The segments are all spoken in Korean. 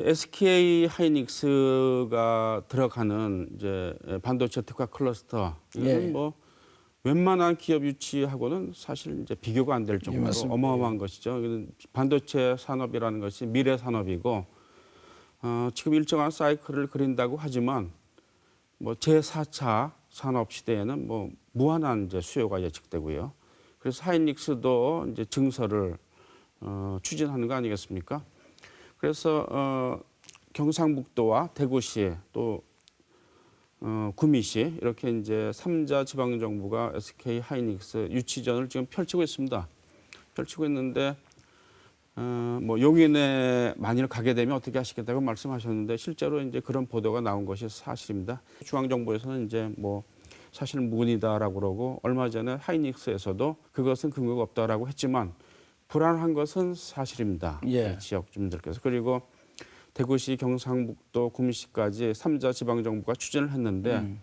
SK 하이닉스가 들어가는 이제 반도체 특화 클러스터 이건 예. 뭐 웬만한 기업 유치하고는 사실 이제 비교가 안 될 정도로 맞습니다. 어마어마한 것이죠. 반도체 산업이라는 것이 미래 산업이고 어, 지금 일정한 사이클을 그린다고 하지만 뭐 제4차 산업 시대에는 뭐 무한한 이제 수요가 예측되고요. 그래서 하이닉스도 이제 증설을 어, 추진하는 거 아니겠습니까? 그래서 어, 경상북도와 대구시 또 어, 구미시 이렇게 이제 삼자 지방 정부가 SK 하이닉스 유치전을 지금 펼치고 있습니다. 펼치고 있는데 어, 뭐 용인에 만일 가게 되면 어떻게 하시겠다고 말씀하셨는데 실제로 이제 그런 보도가 나온 것이 사실입니다. 중앙 정부에서는 이제 뭐 사실 무근이다라고 그러고 얼마 전에 하이닉스에서도 그것은 근거가 없다라고 했지만 불안한 것은 사실입니다. 예. 지역 주민들께서 그리고 대구시, 경상북도, 구미시까지 삼자 지방 정부가 추진을 했는데 음.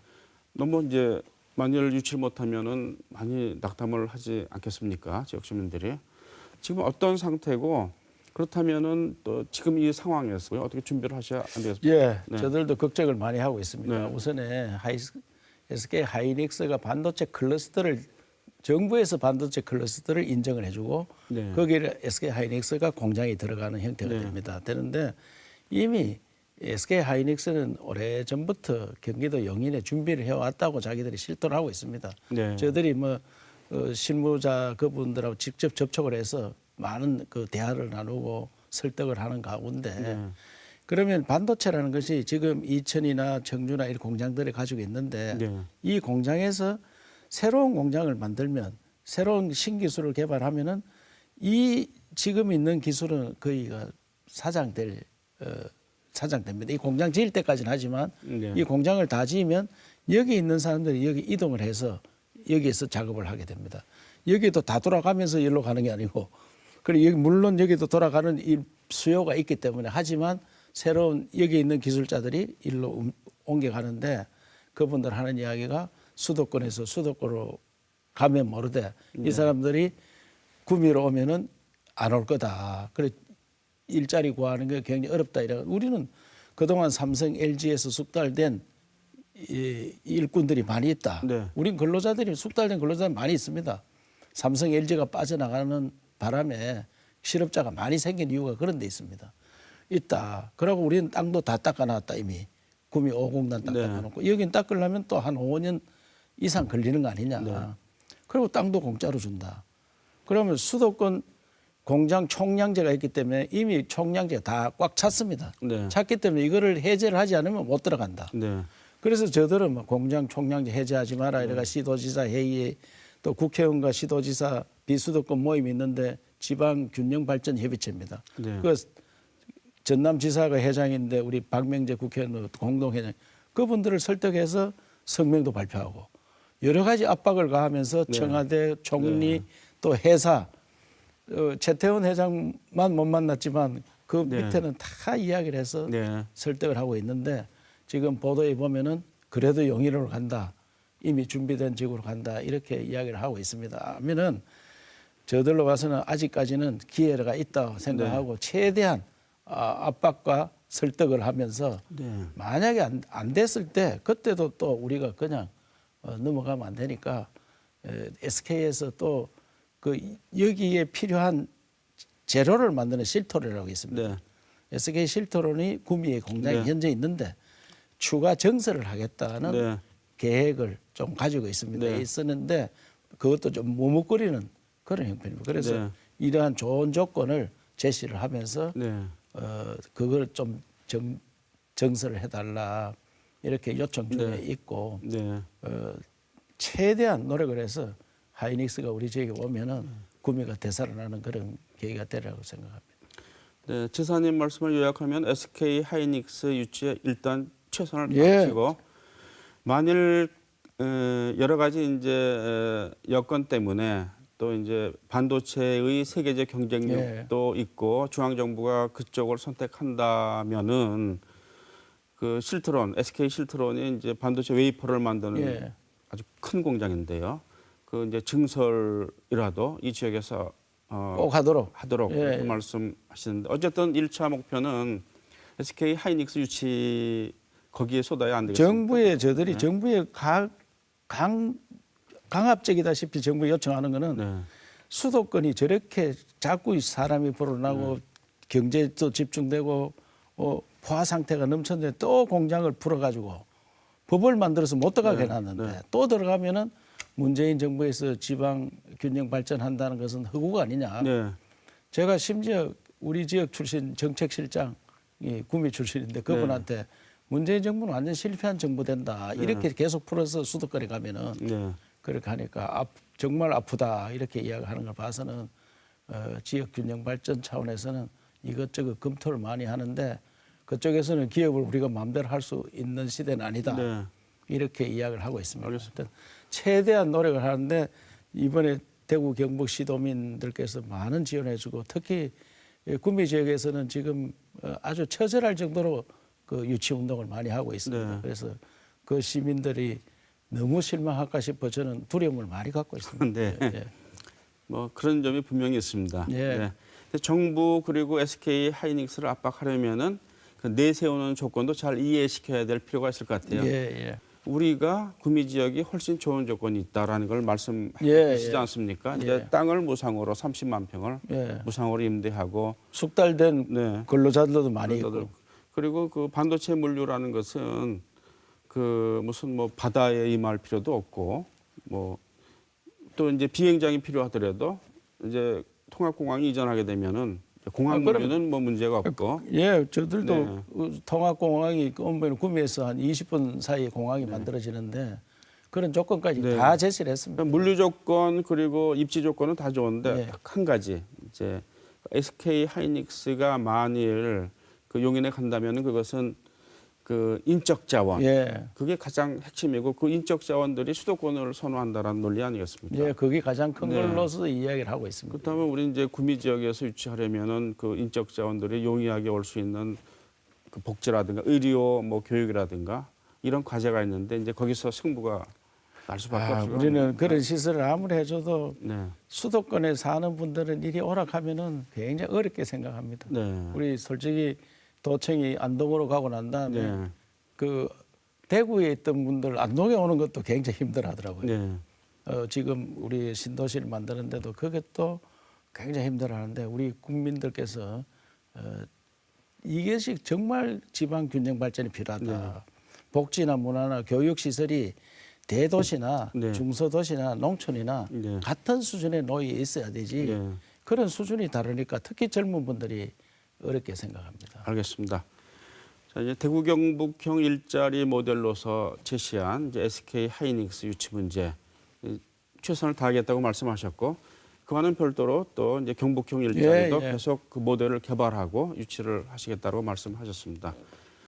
너무 이제 만일 유치를 못하면은 많이 낙담을 하지 않겠습니까? 지역 주민들이 지금 어떤 상태고 그렇다면은 또 지금 이 상황에서 어떻게 준비를 하셔야 안 되겠습니까? 예, 네. 저들도 걱정을 많이 하고 있습니다. 네. 우선에 하이, SK 하이닉스가 반도체 클러스터를 정부에서 반도체 클러스터를 인정을 해주고 네. 거기에 SK 하이닉스가 공장이 들어가는 형태가 네. 됩니다. 되는데 이미 SK 하이닉스는 오래 전부터 경기도 영인에 준비를 해왔다고 자기들이 실토를 하고 있습니다. 네. 저희들이 뭐 어, 실무자 그분들하고 직접 접촉을 해서 많은 그 대화를 나누고 설득을 하는 가운데 네. 그러면 반도체라는 것이 지금 이천이나 청주나 이런 공장들이 가지고 있는데 네. 이 공장에서 새로운 공장을 만들면 새로운 신기술을 개발하면은 이 지금 있는 기술은 거의가 사장될 어, 사장됩니다. 이 공장 지을 때까지는 하지만 네. 이 공장을 다 지으면 여기 있는 사람들이 여기 이동을 해서 여기에서 작업을 하게 됩니다. 여기도 다 돌아가면서 일로 가는 게 아니고 그리고 여기 물론 여기도 돌아가는 이 수요가 있기 때문에 하지만 새로운 여기 있는 기술자들이 일로 움- 옮겨가는데 그분들 하는 이야기가 수도권에서 수도권으로 가면 모르되 이 사람들이 구미로 오면은 안 올 거다. 그래 일자리 구하는 게 굉장히 어렵다 이래. 우리는 그동안 삼성, LG에서 숙달된 이 일꾼들이 많이 있다. 네. 우린 근로자들이 숙달된 근로자들이 많이 있습니다. 삼성, LG가 빠져나가는 바람에 실업자가 많이 생긴 이유가 그런 데 있습니다. 있다. 그러고 우리는 땅도 다 닦아놨다 이미. 구미 5공단 딱 네. 닦아놓고 여긴 닦으려면 또 한 5년 이상 걸리는 거 아니냐. 네. 그리고 땅도 공짜로 준다. 그러면 수도권 공장 총량제가 있기 때문에 이미 총량제가 다 꽉 찼습니다. 네. 찼기 때문에 이거를 해제를 하지 않으면 못 들어간다. 네. 그래서 저들은 뭐 공장 총량제 해제하지 마라 이래가 시도지사 회의에 또 국회의원과 시도지사 비수도권 모임이 있는데 지방 균형 발전 협의체입니다. 네. 그 전남지사가 회장인데 우리 박명재 국회의원 공동 회장 그분들을 설득해서 성명도 발표하고 여러 가지 압박을 가하면서 네. 청와대 총리 또 회사 어, 최태원 회장만 못 만났지만 그 네. 밑에는 다 이야기를 해서 네. 설득을 하고 있는데 지금 보도에 보면은 그래도 용인으로 간다. 이미 준비된 지구로 간다. 이렇게 이야기를 하고 있습니다. 하면은 저들로 봐서는 아직까지는 기회가 있다고 생각하고 최대한 아, 압박과 설득을 하면서 네. 만약에 안, 안 됐을 때 그때도 또 우리가 그냥 어, 넘어가면 안 되니까 SK에서 또 그 여기에 필요한 재료를 만드는 실토리라고 있습니다. 네. SK 실토론이 구미에 공장이 네. 현재 있는데 추가 정설을 하겠다는 네. 계획을 좀 가지고 있습니다. 네. 있었는데 그것도 좀 머뭇거리는 그런 형편입니다. 그래서 네. 이러한 좋은 조건을 제시를 하면서 네. 어, 그걸 좀 정, 정설을 해달라 이렇게 요청 중에 네. 있고 네. 어, 최대한 노력을 해서 하이닉스가 우리 지역에 오면은 구미가 되살아나는 그런 계기가 되리라고 생각합니다. 네, 지사님 말씀을 요약하면 SK 하이닉스 유치에 일단 최선을 예. 다하시고 만일 에, 여러 가지 이제 에, 여건 때문에 또 이제 반도체의 세계적 경쟁력도 있고 중앙 정부가 그쪽을 선택한다면은 그 실트론 SK 실트론이 이제 반도체 웨이퍼를 만드는 예. 아주 큰 공장인데요. 그 이제 증설이라도 이 지역에서 어, 꼭 하도록 하도록 예. 그렇게 말씀하시는데 어쨌든 1차 목표는 SK 하이닉스 유치 거기에 쏟아야 안 되겠습니까? 정부에 저들이 네. 정부에 가, 강 강압적이다시피 정부 요청하는 거는 네. 수도권이 저렇게 자꾸 이 사람이 불어나고 네. 경제도 집중되고 어, 포화 상태가 넘쳤는데 또 공장을 풀어가지고 법을 만들어서 못 들어가게 네, 놨는데 네. 또 들어가면은 문재인 정부에서 지방 균형 발전한다는 것은 허구 가 아니냐. 네. 제가 심지어 우리 지역 출신 정책실장 이 구미 출신인데 그분한테 문재인 정부는 완전 실패한 정부 된다 이렇게 계속 풀어서 수도권에 가면은 네. 그렇게 하니까 아, 정말 아프다 이렇게 이야기하는 걸 봐서는 어, 지역 균형 발전 차원에서는 이것저것 검토를 많이 하는데 그쪽에서는 기업을 우리가 마음대로 할 수 있는 시대는 아니다 네. 이렇게 이야기를 하고 있습니다. 하여튼 최대한 노력을 하는데 이번에 대구 경북 시도민들께서 많은 지원해주고 특히 이 구미 지역에서는 지금 어, 아주 처절할 정도로 그 유치 운동을 많이 하고 있습니다. 네. 그래서 그 시민들이 너무 실망할까 싶어 저는 두려움을 많이 갖고 있습니다. 네. 예. 뭐 그런 점이 분명히 있습니다. 예. 네. 정부 그리고 SK 하이닉스를 압박하려면은 그 내세우는 조건도 잘 이해시켜야 될 필요가 있을 것 같아요. 예, 예. 우리가 구미 지역이 훨씬 좋은 조건이 있다라는 걸 말씀하시지 예, 예. 않습니까? 예. 이제 땅을 무상으로 30만 평을 예. 무상으로 임대하고 숙달된 네. 근로자들도 많이 있고. 그리고 그 반도체 물류라는 것은 그 무슨 뭐 바다에 임할 필요도 없고 뭐 또 이제 비행장이 필요하더라도 이제 통합공항이 이전하게 되면은 공항 아, 그럼- 물류는 뭐 문제가 없고 예, 저들도 네. 어, 통합공항이 오면 구미에서 한 20분 사이에 공항이 만들어지는데 그런 조건까지 네. 다 제시를 했습니다. 그러니까 물류 조건 그리고 입지 조건은 다 좋은데 네. 딱한 가지 이제 SK 하이닉스가 만일 그 용인에 간다면은 그것은 그 인적 자원 예, 그게 가장 핵심이고 그 인적 자원들이 수도권을 선호한다라는 논리 아니겠습니까? 예, 그게 가장 큰 네. 걸로서 이야기를 하고 있습니다. 그렇다면 우리 이제 구미 지역에서 유치하려면은 그 인적 자원들이 용이하게 올 수 있는 그 복지라든가 의료 뭐 교육이라든가 이런 과제가 있는데 이제 거기서 승부가 날 수밖에 아, 없어요. 우리는 그런 시설을 아무리 해줘도 네. 수도권에 사는 분들은 이리 오락하면은 굉장히 어렵게 생각합니다. 네. 우리 솔직히 도청이 안동으로 가고 난 다음에 네. 그 대구에 있던 분들 안동에 오는 것도 굉장히 힘들어하더라고요. 네. 어, 지금 우리 신도시를 만드는데도 그것도 굉장히 힘들어하는데 우리 국민들께서 어, 이것이 정말 지방 균형 발전이 필요하다. 네. 복지나 문화나 교육 시설이 대도시나 네. 중소도시나 농촌이나 네. 같은 수준의 노예에 있어야 되지. 네. 그런 수준이 다르니까 특히 젊은 분들이 어렵게 생각합니다. 알겠습니다. 자, 이제 대구 경북형 일자리 모델로서 제시한 이제 SK 하이닉스 유치 문제 이, 최선을 다하겠다고 말씀하셨고 그와는 별도로 또 이제 경북형 일자리도 예, 예. 계속 그 모델을 개발하고 유치를 하시겠다고 말씀하셨습니다.